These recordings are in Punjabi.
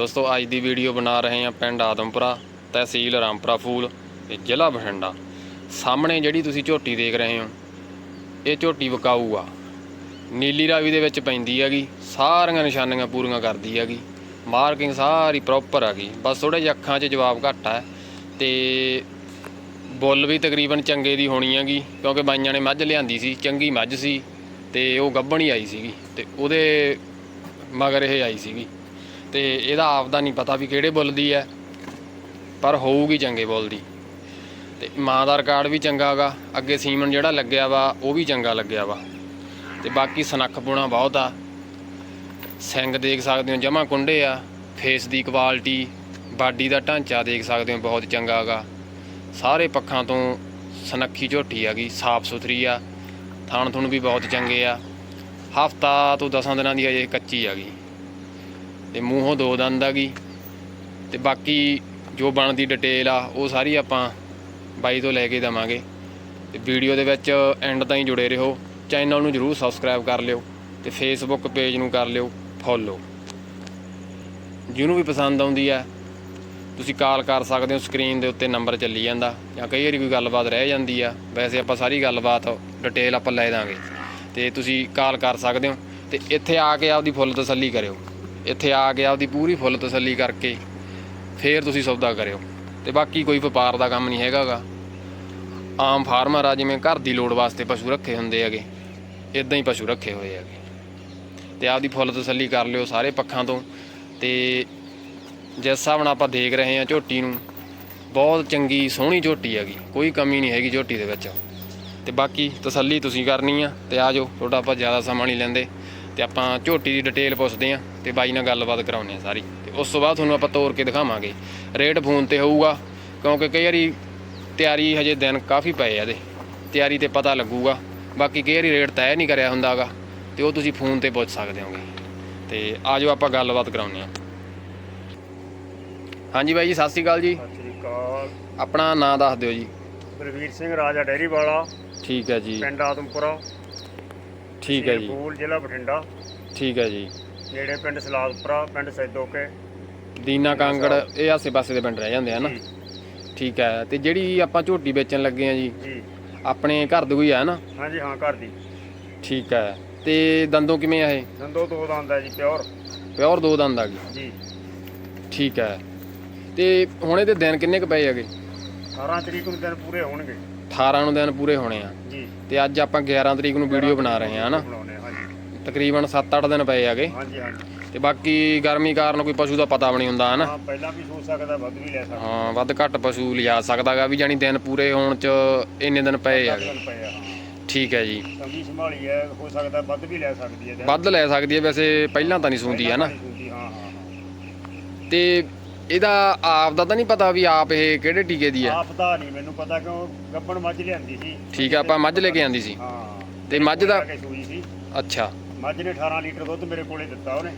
ਦੋਸਤੋ, ਅੱਜ ਦੀ ਵੀਡੀਓ ਬਣਾ ਰਹੇ ਹਾਂ ਪਿੰਡ ਆਦਮਪੁਰਾ, ਤਹਿਸੀਲ ਰਾਮਪੁਰਾ ਫੂਲ ਤੇ ਜ਼ਿਲ੍ਹਾ ਬਠਿੰਡਾ। ਸਾਹਮਣੇ ਜਿਹੜੀ ਤੁਸੀਂ ਝੋਟੀ ਦੇਖ ਰਹੇ ਹੋ, ਇਹ ਝੋਟੀ ਵਿਕਾਊ ਆ। ਨੀਲੀ ਰਾਵੀ ਦੇ ਵਿੱਚ ਪੈਂਦੀ ਹੈਗੀ, ਸਾਰੀਆਂ ਨਿਸ਼ਾਨੀਆਂ ਪੂਰੀਆਂ ਕਰਦੀ ਹੈਗੀ। ਮਾਰਕਿੰਗ ਸਾਰੀ ਪ੍ਰੋਪਰ ਹੈਗੀ। ਬਸ ਥੋੜੇ ਜਿਹਾ ਅੱਖਾਂ 'ਚ ਜਵਾਬ ਘੱਟ ਹੈ ਤੇ ਬੁੱਲ ਵੀ ਤਕਰੀਬਨ ਚੰਗੇ ਦੀ ਹੋਣੀ ਹੈਗੀ, ਕਿਉਂਕਿ ਬਾਈਆਂ ਨੇ ਮੱਝ ਲਿਆਂਦੀ ਸੀ, ਚੰਗੀ ਮੱਝ ਸੀ ਤੇ ਉਹ ਗੱਭਣ ਹੀ ਆਈ ਸੀਗੀ ਤੇ ਉਹਦੇ ਮਗਰ ਇਹ ਆਈ ਸੀਗੀ। ਤੇ ਇਹਦਾ ਆਪ ਦਾ ਨਹੀਂ ਪਤਾ ਵੀ ਕਿਹੜੇ ਬੁੱਲ ਦੀ ਹੈ, ਪਰ ਹੋਊਗੀ ਚੰਗੇ ਬੁੱਲ ਦੀ। ਤੇ ਮਾਂ ਦਾ ਰਿਕਾਰਡ ਵੀ ਚੰਗਾ ਗਾ, ਅੱਗੇ ਸੀਮਨ ਜਿਹੜਾ ਲੱਗਿਆ ਵਾ, ਉਹ ਵੀ ਚੰਗਾ ਲੱਗਿਆ ਵਾ। ਤੇ ਬਾਕੀ ਸਨੱਖ ਪੁਣਾ ਬਹੁਤ ਆ। ਸਿੰਗ ਦੇਖ ਸਕਦੇ ਹੋ, ਜਮਾ ਕੁੰਡੇ ਆ। ਫੇਸ ਦੀ ਕੁਆਲਿਟੀ ਬਾਡੀ ਦਾ ਢਾਂਚਾ ਦੇਖ ਸਕਦੇ ਹੋ, ਬਹੁਤ ਚੰਗਾ ਗਾ। ਸਾਰੇ ਪੱਖਾਂ ਤੋਂ ਸਨੱਖੀ ਝੋਟੀ ਹੈਗੀ ਸਾਫ਼ ਸੁਥਰੀ ਆ। ਥਾਣ ਥੁਣ ਵੀ ਬਹੁਤ ਚੰਗੇ ਆ। ਹਫਤਾ ਤੋਂ 10 ਦਿਨਾਂ ਦੀ ਅਜੇ ਕੱਚੀ ਹੈਗੀ ਤੇ ਮੂੰਹੋਂ ਦੋ ਦੰਦ ਹੈਗੀ ਤੇ ਬਾਕੀ ਜੋ ਬਣਦੀ ਡਿਟੇਲ ਆ, ਉਹ ਸਾਰੀ ਆਪਾਂ ਬਾਈ ਤੋਂ ਲੈ ਕੇ ਦੇਵਾਂਗੇ। ਤੇ ਵੀਡੀਓ ਦੇ ਵਿੱਚ ਐਂਡ ਤਾਈਂ ਜੁੜੇ ਰਹੋ। ਚੈਨਲ ਨੂੰ ਜਰੂਰ ਸਬਸਕ੍ਰਾਈਬ ਕਰ ਲਿਓ ਤੇ ਫੇਸਬੁੱਕ ਪੇਜ ਨੂੰ ਕਰ ਲਿਓ ਫੋਲੋ ਜਿਹਨੂੰ ਵੀ ਪਸੰਦ ਆਉਂਦੀ ਆ, ਤੁਸੀਂ ਕਾਲ ਕਰ ਸਕਦੇ ਹੋ ਸਕਰੀਨ ਦੇ ਉੱਤੇ ਨੰਬਰ ਚੱਲੀ ਜਾਂਦਾ ਜਾਂ ਕਈ ਵਾਰੀ ਕੋਈ ਗੱਲਬਾਤ ਰਹਿ ਜਾਂਦੀ ਆ, ਵੈਸੇ ਆਪਾਂ ਸਾਰੀ ਗੱਲਬਾਤ ਡਿਟੇਲ ਆਪਾਂ ਲੈ ਦਾਂਗੇ। ਤੇ ਤੁਸੀਂ ਕਾਲ ਕਰ ਸਕਦੇ ਹੋ ਤੇ ਇੱਥੇ ਆ ਕੇ ਆਪਦੀ ਫੁੱਲ ਤਸੱਲੀ ਕਰਿਓ। ਇੱਥੇ ਆ ਕੇ ਆਪਦੀ ਪੂਰੀ ਫੁੱਲ ਤਸੱਲੀ ਕਰਕੇ ਫੇਰ ਤੁਸੀਂ ਸੌਦਾ ਕਰਿਓ। ਤੇ ਬਾਕੀ ਕੋਈ ਵਪਾਰ ਦਾ ਕੰਮ ਨਹੀਂ ਹੈਗਾਗਾ। ਆਮ ਫਾਰਮਰ ਆ, ਜਿਵੇਂ ਘਰ ਦੀ ਲੋੜ ਵਾਸਤੇ ਪਸ਼ੂ ਰੱਖੇ ਹੁੰਦੇ ਹੈਗੇ। ਇਦਾਂ ਹੀ ਪਸ਼ੂ ਰੱਖੇ ਹੋਏ ਹੈਗੇ। ਤੇ ਆਪਦੀ ਫੁੱਲ ਤਸੱਲੀ ਕਰ ਲਿਓ ਸਾਰੇ ਪੱਖਾਂ ਤੋਂ। ਤੇ ਜਿਸ ਹਿਸਾਬ ਨਾਲ ਆਪਾਂ ਦੇਖ ਰਹੇ ਹਾਂ ਝੋਟੀ ਨੂੰ, ਬਹੁਤ ਚੰਗੀ ਸੋਹਣੀ ਝੋਟੀ ਹੈਗੀ। ਕੋਈ ਕਮੀ ਨਹੀਂ ਹੈਗੀ ਝੋਟੀ ਦੇ ਵਿੱਚ। ਤੇ ਬਾਕੀ ਤਸੱਲੀ ਤੁਸੀਂ ਕਰਨੀ ਆ, ਤੇ ਆ ਜਾਓ। ਤੁਹਾਡਾ ਆਪਾਂ ਜ਼ਿਆਦਾ ਸਮਾਂ ਨਹੀਂ ਲੈਂਦੇ। ਤੇ ਆਪਾਂ ਝੋਟੀ ਦੀ ਡਿਟੇਲ ਪੁੱਛਦੇ ਆ ਤੇ ਬਾਈ ਨਾਲ ਗੱਲਬਾਤ ਕਰਾਉਂਦੇ ਆ ਸਾਰੀ। ਤੇ ਉਸ ਤੋਂ ਬਾਅਦ ਤੁਹਾਨੂੰ ਆਪਾਂ ਤੋਰ ਕੇ ਦਿਖਾਵਾਂਗੇ। ਰੇਟ ਫੋਨ ਤੇ ਹੋਊਗਾ ਕਿਉਂਕਿ ਕਈ ਵਾਰੀ ਤਿਆਰੀ ਹਜੇ ਦਿਨ ਕਾਫੀ ਪਏ ਆ ਇਹਦੇ। ਤਿਆਰੀ ਤੇ ਪਤਾ ਲੱਗੂਗਾ। ਬਾਕੀ ਕਈ ਵਾਰੀ ਰੇਟ ਤੈਅ ਨਹੀਂ ਕਰਿਆ ਹੁੰਦਾਗਾ ਤੇ ਉਹ ਤੁਸੀਂ ਫੋਨ ਤੇ ਪੁੱਛ ਸਕਦੇ ਹੋਗੇ। ਤੇ ਆ ਜਾਓ ਆਪਾਂ ਗੱਲਬਾਤ ਕਰਾਉਂਦੇ ਆ ਹਾਂਜੀ ਬਾਈ ਜੀ ਸਤਿ ਸ਼੍ਰੀ ਅਕਾਲ ਜੀ। ਸਤਿ ਸ੍ਰੀ ਅਕਾਲ। ਆਪਣਾ ਨਾਂ ਦੱਸ ਦਿਓ ਜੀ। ਬਲਵੀਰ ਸਿੰਘ ਰਾਜਾ ਡੈਰੀ ਵਾਲਾ ਠੀਕ ਹੈ ਜੀ। ਪਿੰਡ ਆਦਮਪੁਰਾ। ਠੀਕ ਹੈ ਜੀ। ਫੂਲ ਜ਼ਿਲ੍ਹਾ ਬਠਿੰਡਾ। ਠੀਕ ਹੈ ਜੀ। ਨੇੜੇ ਪਿੰਡ ਸਲਾਦਪੁਰਾ ਪਿੰਡ ਸੈਦੋਕੇ। ਦੀਨਾ ਕਾਂਗੜ ਇਹ ਆਸੇ ਪਾਸੇ ਦੇ ਪਿੰਡ ਰਹਿ ਜਾਂਦੇ ਆ ਨਾ? ਜੀ। ਠੀਕ ਹੈ ਤੇ ਜਿਹੜੀ ਆਪਾਂ ਝੋਟੀ ਵੇਚਣ ਲੱਗੇ ਆ ਜੀ ਜੀ। ਆਪਣੇ ਘਰ ਦੀ ਕੋਈ ਹੈ ਨਾ? ਹਾਂਜੀ ਹਾਂ ਘਰ ਦੀ। ਠੀਕ ਹੈ ਤੇ ਦੰਦੋਂ ਕਿਵੇਂ ਆ ਇਹ? ਦੰਦੋ ਦੋ ਦੰਦ ਹੈ ਜੀ ਪਿਓਰ। ਪਿਓਰ ਦੋ ਦੰਦ ਆ ਜੀ। ਠੀਕ ਹੈ ਤੇ ਹੁਣ ਇਹਦੇ ਦਿਨ ਕਿੰਨੇ ਕ ਪਏ ਹੈਗੇ? 18 ਤਰੀਕ ਨੂੰ ਦਿਨ ਪੂਰੇ ਹੋਣਗੇ। 18 ਨੂੰ ਦਿਨ ਪੂਰੇ ਹੋਣੇ ਆ। ਜੀ। ਤੇ ਅੱਜ ਆਪਾਂ 11 ਤਰੀਕ ਨੂੰ ਵੀਡੀਓ ਬਣਾ ਰਹੇ ਆ ਹਨਾ? ਬਣਾਉਣੇ ਆ, ਹਾਂਜੀ। ਤਕਰੀਬਨ 7-8 ਦਿਨ ਪਏ ਹਾਂਜੀ ਹਾਂਜੀ। ਤੇ ਬਾਕੀ ਗਰਮੀ ਕਾਰਨ ਕੋਈ ਪਸ਼ੂ ਦਾ ਪਤਾ ਵੀ ਨਹੀਂ ਹੁੰਦਾ ਹਨਾ? ਹਾਂ ਪਹਿਲਾਂ ਵੀ ਸੋਚ ਸਕਦਾ ਵੱਧ ਵੀ ਲੈ ਸਕਦਾ। ਹਾਂ ਵੱਧ ਘੱਟ ਪਸ਼ੂ ਲਿਜਾ ਸਕਦਾਗਾ ਵੀ ਜਾਨੀ ਦਿਨ ਪੂਰੇ ਹੋਣ ਚ ਇੰਨੇ ਦਿਨ ਪਏ ਆ। ਹਾਂ ਠੀਕ ਹੈ ਜੀ। ਸੰਗੀ ਸੰਭਾਲੀ ਹੈ ਹੋ ਸਕਦਾ ਵੱਧ ਵੀ ਲੈ ਸਕਦੀ ਹੈ। ਵੱਧ ਲੈ ਸਕਦੀ ਹੈ ਵੈਸੇ ਪਹਿਲਾਂ ਤਾਂ ਨਹੀਂ ਸੁਣਦੀ ਹੈ ਨਾ ਹਾਂ ਹਾਂ ਹਾਂ। ਤੇ ਇਹਦਾ ਆਪ ਦਾ ਤਾਂ ਨਹੀਂ ਪਤਾ ਵੀ ਆਪ ਇਹ ਕਿਹੜੇ ਟੀਕੇ ਦੀ ਹੈ? ਆਪ ਦਾ ਨਹੀਂ ਮੈਨੂੰ ਪਤਾ ਕਿਉਂ ਗੱਬਣ ਮੱਝ ਲਿਆਂਦੀ ਸੀ। ਠੀਕ ਹੈ ਆਪਾਂ ਮੱਝ ਲੈ ਕੇ ਆਂਦੀ ਸੀ। ਹਾਂ। ਤੇ ਮੱਝ ਦਾ ਕੇ ਸੂਈ ਸੀ। ਅੱਛਾ। ਮੱਝ ਨੇ 18 ਲੀਟਰ ਦੁੱਧ ਮੇਰੇ ਕੋਲੇ ਦਿੱਤਾ ਉਹਨੇ।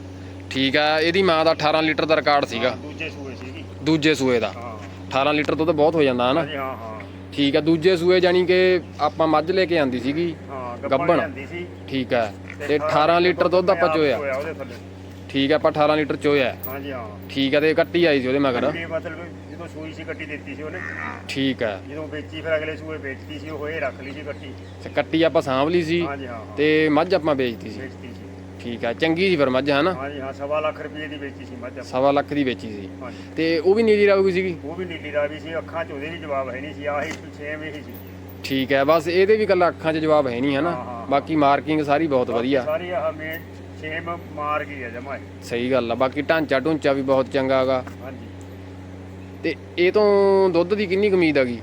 ਠੀਕ ਹੈ ਇਹਦੀ ਮਾਂ ਦਾ 18 ਲੀਟਰ ਦਾ ਰਿਕਾਰਡ ਸੀਗਾ। ਹਾਂ, ਦੂਜੇ ਸੂਏ ਸੀਗੀ। ਦੂਜੇ ਸੂਏ ਦਾ। ਹਾਂ। 18 ਲੀਟਰ ਦੁੱਧ ਬਹੁਤ ਹੋ ਜਾਂਦਾ ਹਨਾ? ਹਾਂਜੀ ਹਾਂ ਹਾਂ। ਠੀਕ ਹੈ ਦੂਜੇ ਸੂਏ ਜਾਨੀ ਕਿ ਆਪਾਂ ਮੱਝ ਲੈ ਕੇ ਆਂਦੀ ਸੀਗੀ। ਹਾਂ। ਗੱਬਣ ਲਿਆਂਦੀ ਸੀ। ਠੀਕ ਹੈ ਤੇ 18 ਲੀਟਰ ਦੁੱਧ ਆਪਾਂ ਚੋਇਆ ਉਹਦੇ ਥੱਲੇ। ਠੀਕ ਹੈ ਆਪਾਂ 18 ਲੀਟਰ ਚੋਇਆ ਹਾਂਜੀ ਹਾਂ। ਠੀਕ ਹੈ ਤੇ ਕੱਟੀ ਆਈ ਸੀ ਉਹਦੇ ਮਗਰ। ਇਹ ਮਤਲਬ ਜਦੋਂ ਸੂਈ ਸੀ ਕੱਟੀ ਦਿੱਤੀ ਸੀ ਉਹਨੇ। ਠੀਕ ਹੈ। ਜਦੋਂ ਵੇਚੀ ਫਿਰ ਅਗਲੇ ਸੂਏ ਵੇਚਤੀ ਸੀ ਉਹ ਇਹ ਰੱਖ ਲਈ ਸੀ ਕੱਟੀ। ਤੇ ਕੱਟੀ ਆਪਾਂ ਸਾਂਭ ਲਈ ਸੀ। ਹਾਂਜੀ ਹਾਂ। ਹਾਂ ਤੇ ਮੱਝ ਆਪਾਂ ਵੇਚਤੀ ਸੀ। ਵੇਚਤੀ ਸੀ। ਠੀਕ ਹੈ ਚੰਗੀ ਸੀ ਫਿਰ ਮੱਝ ਹਨਾ ਹਾਂਜੀ ਹਾਂ ਸਵਾ ਲੱਖ ਰੁਪਏ ਦੀ ਵੇਚੀ ਸੀ ਮੱਝ ਆਪਾਂ। ਸਵਾ ਲੱਖ ਦੀ ਵੇਚੀ ਸੀ। ਹਾਂਜੀ। ਤੇ ਉਹ ਵੀ ਨੀਲੀ ਰਾਵੀ ਸੀਗੀ? ਉਹ ਵੀ ਨੀਲੀ ਰਾਵੀ ਸੀ ਅੱਖਾਂ 'ਚ ਉਹਦੇ ਵੀ ਜਵਾਬ ਹੈ ਨਹੀਂ ਸੀ ਆਹੀ ਸੇਮ ਇਹੀ ਸੀ। ਠੀਕ ਹੈ ਬਸ ਇਹਦੇ ਵੀ ਕੱਲਾ ਅੱਖਾਂ 'ਚ ਜਵਾਬ ਹੈ ਨਹੀਂ ਹਨਾ ਹਾਂ, ਹਾਂ। ਬਾਕੀ ਮਾਰਕਿੰਗ ਸਾਰੀ ਬਹੁਤ ਵਧੀਆ। ਸਾਰੀ ਆਹ ਮੇਨ ਸੇਮ ਮਾਰ ਗਈ ਹੈ ਜਮਾ ਸਹੀ ਗੱਲ ਆ ਬਾਕੀ ਢਾਂਚਾ ਢੂੰਚਾ ਵੀ ਬਹੁਤ ਚੰਗਾ ਹੈਗਾ ਹਾਂਜੀ। ਤੇ ਇਹ ਤੋਂ ਦੁੱਧ ਦੀ ਕਿੰਨੀ ਕੁ ਉਮੀਦ ਹੈਗੀ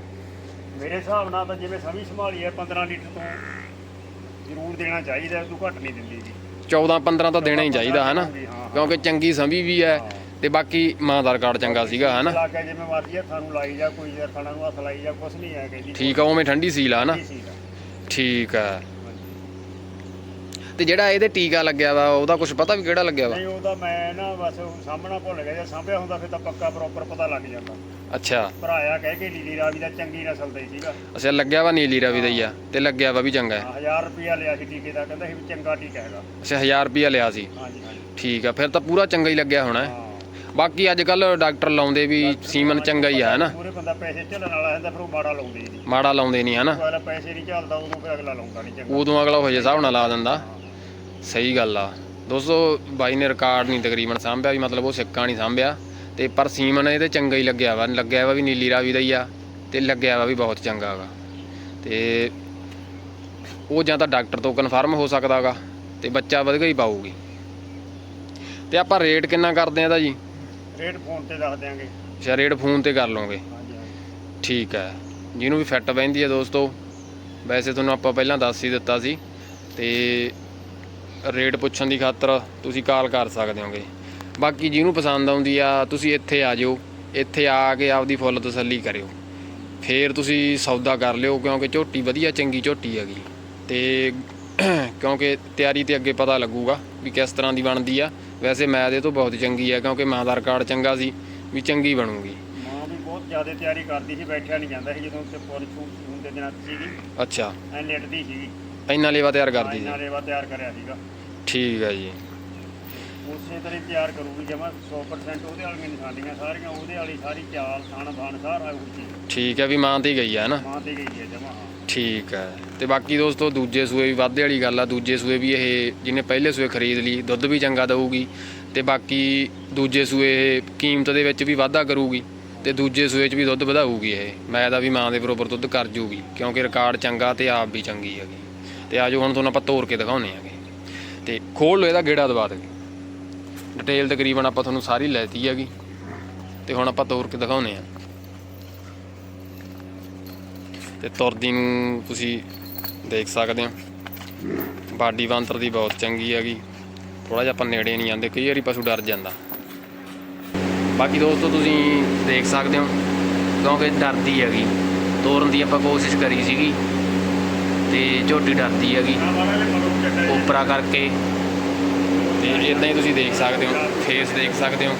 ਮੇਰੇ ਹਿਸਾਬ ਨਾਲ ਤਾਂ ਜਿਵੇਂ ਸਮੀ ਸੰਭਾਲੀ ਹੈ 15 ਲੀਟਰ ਤੋਂ ਜ਼ਰੂਰ ਦੇਣਾ ਚਾਹੀਦਾ ਤੂੰ ਘੱਟ ਨਹੀਂ ਦਿੰਦੀ ਜੀ। 14 15 ਤਾਂ ਦੇਣਾ ਹੀ ਚਾਹੀਦਾ ਹਨਾ? ਹਾਂ, ਹਾਂ। ਕਿਉਂਕਿ ਚੰਗੀ ਸੰਭੀ ਵੀ ਹੈ ਤੇ ਬਾਕੀ ਮਾਂ ਦਾ ਰਿਕਾਰਡ ਚੰਗਾ ਸੀਗਾ ਹਨਾ? ਲਾ ਕੇ ਜਿਵੇਂ ਮਰਜ਼ੀ ਹੱਥਾਂ ਨੂੰ ਲਾਈ ਜਾ ਕੋਈ ਯਾਰ ਖਾਣਾ ਨੂੰ ਹੱਥ ਲਾਈ ਜਾ ਕੁਛ ਨਹੀਂ ਹੈ ਕਹਿੰਦੀ ਠੀਕ ਆ ਉਵੇਂ ਠੰਡੀ ਸੀਲ ਆ ਸੀਗਾ। ਠੀਕ ਆ। ਤੇ ਜਿਹੜਾ ਇਹਦੇ ਟੀਕਾ ਲੱਗਿਆ ਵਾ ਉਹਦਾ ਕੁਝ ਪਤਾ ਵੀ ਕਿਹੜਾ ਲੱਗਿਆ ਵਾ? ਨਹੀਂ ਉਹਦਾ ਮੈਂ ਨਾ ਬਸ ਸਾਹਮਣਾ ਭੁੱਲ ਗਿਆ ਜੇ ਸਾਂਭਿਆ ਹੁੰਦਾ ਫਿਰ ਤਾਂ ਪੱਕਾ ਪ੍ਰੋਪਰ ਪਤਾ ਲੱਗ ਜਾਂਦਾ। ਅੱਛਾ। ਭਰਾਇਆ ਕਹਿ ਕੇ ਲੀਲੀ ਰਾਵੀ ਦਾ ਚੰਗੀ ਨਸਲ ਦਾ ਹੀ ਸੀਗਾ। ਅੱਛਾ ਲੱਗਿਆ ਵਾ ਨੀਲੀ ਰਵੀ ਦਾ ਹੀ ਆ ਤੇ ਲੱਗਿਆ ਵਾ ਵੀ ਚੰਗਾ ਹੈ। 1000 ਰੁਪਿਆ ਲਿਆ ਸੀ ਟੀਕੇ ਦਾ ਕਹਿੰਦਾ ਸੀ ਵੀ ਚੰਗਾ ਟੀਕਾ ਹੈਗਾ। ਅੱਛਾ 1000 ਰੁਪਿਆ ਲਿਆ ਸੀ। ਹਾਂਜੀ ਹਾਂਜੀ। ਠੀਕ ਆ ਫਿਰ ਤਾਂ ਪੂਰਾ ਚੰਗਾ ਹੀ ਲੱਗਿਆ ਹੋਣਾ ਹੈ। ਹਾਂ। ਬਾਕੀ ਅੱਜ ਕੱਲ ਡਾਕਟਰ ਲਾਉਂਦੇ ਵੀ ਸੀਮਨ ਚੰਗਾ ਹੀ ਆ ਹਨਾ ਪੂਰੇ ਬੰਦਾ ਪੈਸੇ ਝੱਲਣ ਵਾਲਾ ਹੁੰਦਾ ਫਿਰ ਉਹ ਮਾੜਾ ਲਾਉਂਦੇ ਨਹੀਂ। ਮਾੜਾ ਲਾਉਂਦੇ ਨਹੀਂ ਹਨਾ ਪੈਸੇ ਨਹੀਂ ਝੱਲਦਾ ਉਦੋਂ ਫਿਰ ਅਗਲਾ ਲਾਉਂਦਾ ਨਹੀਂ ਚੰਗਾ। ਉਦੋਂ ਅਗਲਾ ਹੋ ਜੇ ਹਿਸਾਬ ਨਾਲ ਲਾ ਦਿੰਦਾ। ਸਹੀ ਗੱਲ ਆ। ਦੋਸਤੋ ਬਾਈ ਨੇ ਰਿਕਾਰਡ ਨਹੀਂ ਤਕਰੀਬਨ ਸਾਂਭਿਆ ਵੀ ਮਤਲਬ ਉਹ ਸਿੱਕਾ ਨਹੀਂ ਸਾਂਭਿਆ। ਤੇ ਪਰ ਸੀਮਨ ਇਹਦੇ ਚੰਗਾ ਹੀ ਲੱਗਿਆ ਵਾ ਲੱਗਿਆ ਵਾ ਵੀ ਨੀਲੀ ਰਾਵੀ ਦਾ ਹੀ ਆ ਤੇ ਲੱਗਿਆ ਵਾ ਵੀ ਬਹੁਤ ਚੰਗਾ ਵਾ। ਤੇ ਉਹ ਜਾਂ ਤਾਂ ਡਾਕਟਰ ਤੋਂ ਕਨਫਰਮ ਹੋ ਸਕਦਾ ਗਾ ਤੇ ਬੱਚਾ ਵਧੀਆ ਹੀ ਪਾਊਗੀ। ਤੇ ਆਪਾਂ ਰੇਟ ਕਿੰਨਾ ਕਰਦੇ ਆ ਇਹਦਾ ਜੀ? ਰੇਟ ਫੋਨ ਤੇ ਦੱਸ ਦਿਆਂਗੇ। ਅੱਛਾ ਰੇਟ ਫੋਨ ਤੇ ਕਰ ਲਓਗੇ ਠੀਕ ਹੈ ਜਿਹਨੂੰ ਵੀ ਫਿੱਟ ਬਹਿੰਦੀ ਹੈ ਦੋਸਤੋ ਵੈਸੇ ਤੁਹਾਨੂੰ ਆਪਾਂ ਪਹਿਲਾਂ ਦੱਸ ਹੀ ਦਿੱਤਾ ਸੀ ਤੇ ਰੇਟ ਪੁੱਛਣ ਦੀ ਖਾਤਰ ਤੁਸੀਂ ਕਾਲ ਕਰ ਸਕਦੇ ਹੋਗੇ। ਬਾਕੀ ਜਿਹਨੂੰ ਪਸੰਦ ਆਉਂਦੀ ਆ ਤੁਸੀਂ ਇੱਥੇ ਆ ਜਿਓ। ਇੱਥੇ ਆ ਕੇ ਆਪਦੀ ਫੁੱਲ ਤਸੱਲੀ ਕਰਿਓ। ਫੇਰ ਤੁਸੀਂ ਸੌਦਾ ਕਰ ਲਿਓ ਕਿਉਂਕਿ ਝੋਟੀ ਵਧੀਆ ਚੰਗੀ ਝੋਟੀ ਹੈਗੀ। ਤੇ ਕਿਉਂਕਿ ਤਿਆਰੀ ਤੇ ਅੱਗੇ ਪਤਾ ਲੱਗੂਗਾ ਵੀ ਕਿਸ ਤਰ੍ਹਾਂ ਦੀ ਬਣਦੀ ਆ। ਵੈਸੇ ਮੈਂ ਇਹਦੇ ਤੋਂ ਬਹੁਤ ਚੰਗੀ ਆ ਕਿਉਂਕਿ ਮਾਂ ਦਾ ਰਿਕਾਰਡ ਚੰਗਾ ਸੀ ਵੀ ਚੰਗੀ ਬਣੂਗੀ। ਮਾਂ ਵੀ ਬਹੁਤ ਜ਼ਿਆਦਾ ਤਿਆਰੀ ਕਰਦੀ ਸੀ ਬੈਠਿਆ ਨਹੀਂ ਜਾਂਦਾ ਸੀ ਜਦੋਂ ਤੇ ਪੁਰ ਛੂਟ ਦੇ ਦਿਨਾਂ ਸੀਗੀ। ਅੱਛਾ। ਐ ਲੇਟਦੀ ਸੀਗੀ। ਇੰਨਾ ਲੇਵਾ ਤਿਆਰ ਕਰਦੀ ਸੀ ਇੰਨਾ ਰੇਵਾ ਤਿਆਰ ਕਰਿਆ ਸੀਗਾ। ਠੀਕ ਹੈ ਜੀ। ਉਸੇ ਤਰ੍ਹਾਂ ਹੀ ਤਿਆਰ ਕਰੂਗੀ ਜਮਾ 100% ਉਹਦੇ ਵਾਲੀਆਂ ਨਿਸ਼ਾਨੀਆਂ ਸਾਰੀਆਂ ਉਹਦੇ ਵਾਲੀ ਸਾਰੀ ਚਾਲ ਥਾਣ ਬਾਣ ਸਾਰਾ ਉਹ ਠੀਕ ਹੈ ਵੀ ਮਾਂ ਤੇ ਹੀ ਗਈ ਆ ਨਾ? ਮਾਂ ਤੇ ਗਈ ਹੈ ਜਮਾ ਹਾਂ। ਠੀਕ ਹੈ ਤੇ ਬਾਕੀ ਦੋਸਤੋ ਦੂਜੇ ਸੂਏ ਵੀ ਵਾਧੇ ਵਾਲੀ ਗੱਲ ਆ। ਦੂਜੇ ਸੂਏ ਵੀ ਇਹ ਜਿਹਨੇ ਪਹਿਲੇ ਸੂਏ ਖਰੀਦ ਲਈ ਦੁੱਧ ਵੀ ਚੰਗਾ ਦਊਗੀ। ਤੇ ਬਾਕੀ ਦੂਜੇ ਸੂਏ ਇਹ ਕੀਮਤ ਦੇ ਵਿੱਚ ਵੀ ਵਾਧਾ ਕਰੂਗੀ। ਤੇ ਦੂਜੇ ਸੂਏ 'ਚ ਵੀ ਦੁੱਧ ਵਧਾਊਗੀ ਇਹ। ਮੈਂ ਦਾ ਵੀ ਮਾਂ ਦੇ ਬਰੋਬਰ ਦੁੱਧ ਕਰ ਜੂਗੀ ਕਿਉਂਕਿ ਰਿਕਾਰਡ ਚੰਗਾ ਤੇ ਆਪ ਵੀ ਚੰਗੀ ਹੈਗੀ। ਤੇ ਆਜੋ ਹੁਣ ਤੁਹਾਨੂੰ ਆਪਾਂ ਤੋੜ ਕੇ ਦਿਖਾਉਨੇ ਆਗੇ। ਤੇ ਖੋਲ ਲਓ ਇਹਦਾ ਗੇੜਾ ਦਬਾ ਦੇ ਡਿਟੇਲ ਤਕਰੀਬਨ ਆਪਾਂ ਤੁਹਾਨੂੰ ਸਾਰੀ ਲੈਤੀ ਹੈਗੀ। ਤੇ ਹੁਣ ਆਪਾਂ ਤੋੜ ਕੇ ਦਿਖਾਉਨੇ ਆ। ਤੇ ਤੁਰਦੀ ਨੂੰ ਤੁਸੀਂ ਦੇਖ ਸਕਦੇ ਹੋ ਬਾਡੀ ਬਾਂਤਰ ਦੀ ਬਹੁਤ ਚੰਗੀ ਹੈਗੀ। ਥੋੜਾ ਜਿਹਾ ਆਪਾਂ ਨੇੜੇ ਨਹੀਂ ਜਾਂਦੇ, ਕਈ ਵਾਰੀ ਪਸ਼ੂ ਡਰ ਜਾਂਦਾ। ਬਾਕੀ ਦੋਸਤੋ, ਤੁਸੀਂ ਦੇਖ ਸਕਦੇ ਹੋ ਕਿਉਂਕਿ ਡਰਦੀ ਹੈਗੀ। ਤੋਰਨ ਦੀ ਆਪਾਂ ਕੋਸ਼ਿਸ਼ ਕਰੀ ਸੀਗੀ। ਤੇ ਝੋਟੀ ਡਰਦੀ ਹੈਗੀ। ਨਾ ਉਪਰਾ ਕਰਕੇ। ਤੇ ਇਦਾਂ ਹੀ ਤੁਸੀਂ ਦੇਖ ਸਕਦੇ ਹੋ ਫੇਸ ਦੇਖ ਸਕਦੇ ਹੋ,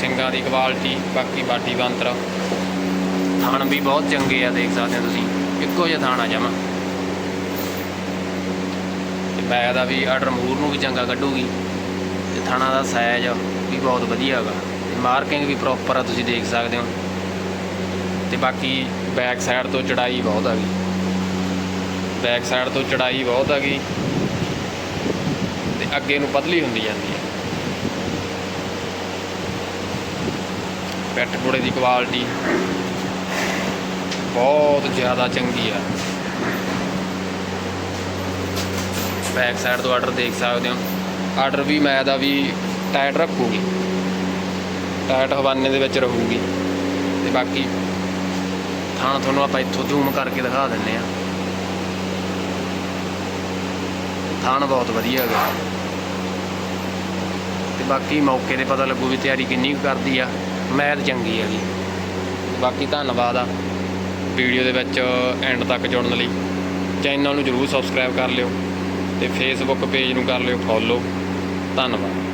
ਸਿੰਗਾਂ ਦੀ ਕੁਆਲਿਟੀ ਬਾਕੀ ਬਾਡੀ ਬਾਂਤਰ ਥਣ ਵੀ ਬਹੁਤ ਚੰਗੇ ਆ, ਦੇਖ ਸਕਦੇ ਹੋ ਤੁਸੀਂ। ਇੱਕੋ ਜਿਹਾ ਥਾਣਾ ਆ ਜਾਵਾਂ ਤੇ ਬੈਗ ਦਾ ਵੀ ਆਰਡਰ ਮੂਰ ਨੂੰ ਵੀ ਚੰਗਾ ਕੱਢੂਗੀ। ਤੇ ਥਾਣਾ ਦਾ ਸਾਈਜ਼ ਵੀ ਬਹੁਤ ਵਧੀਆ ਹੈਗਾ। ਤੇ ਮਾਰਕਿੰਗ ਵੀ ਪ੍ਰੋਪਰ ਆ, ਤੁਸੀਂ ਦੇਖ ਸਕਦੇ ਹੋ। ਤੇ ਬਾਕੀ ਬੈਕ ਸਾਈਡ ਤੋਂ ਚੜਾਈ ਬਹੁਤ ਹੈਗੀ। ਬੈਕ ਸਾਈਡ ਤੋਂ ਚੜਾਈ ਬਹੁਤ ਹੈਗੀ ਤੇ ਅੱਗੇ ਨੂੰ ਪਤਲੀ ਹੁੰਦੀ ਜਾਂਦੀ ਹੈ ਪੈਟ ਪੁੜੇ ਦੀ ਕੁਆਲਿਟੀ ਬਹੁਤ ਜ਼ਿਆਦਾ ਚੰਗੀ ਆ। ਬੈਕ ਸਾਈਡ ਤੋਂ ਆਰਡਰ ਦੇਖ ਸਕਦੇ ਹੋ। ਆਰਡਰ ਵੀ ਮੈਂ ਦਾ ਵੀ ਟਾਇਟ ਰੱਖੂਗੀ। ਟਾਇਟ ਹਵਾਨੇ ਦੇ ਵਿੱਚ ਰਹੂਗੀ। ਤੇ ਬਾਕੀ ਥਾਂ ਤੁਹਾਨੂੰ ਆਪਾਂ ਇੱਥੋਂ ਜ਼ੂਮ ਕਰਕੇ ਦਿਖਾ ਦਿੰਨੇ ਆ। ਥਾਣ ਬਹੁਤ ਵਧੀਆ ਹੈਗਾ। ਤੇ ਬਾਕੀ ਮੌਕੇ ਤੇ ਪਤਾ ਲੱਗੂ ਵੀ ਤਿਆਰੀ ਕਿੰਨੀ ਕੁ ਕਰਦੀ ਆ। ਮੈਦ ਚੰਗੀ ਹੈਗੀ ਬਾਕੀ ਧੰਨਵਾਦ ਆ ਵੀਡੀਓ ਦੇ ਵਿੱਚ ਐਂਡ ਤੱਕ ਜੁੜਨ ਲਈ। ਚੈਨਲ ਨੂੰ ਜਰੂਰ ਸਬਸਕ੍ਰਾਈਬ ਕਰ ਲਿਓ ਤੇ ਫੇਸਬੁੱਕ ਪੇਜ ਨੂੰ ਕਰ ਲਿਓ ਫੋਲੋ ਧੰਨਵਾਦ।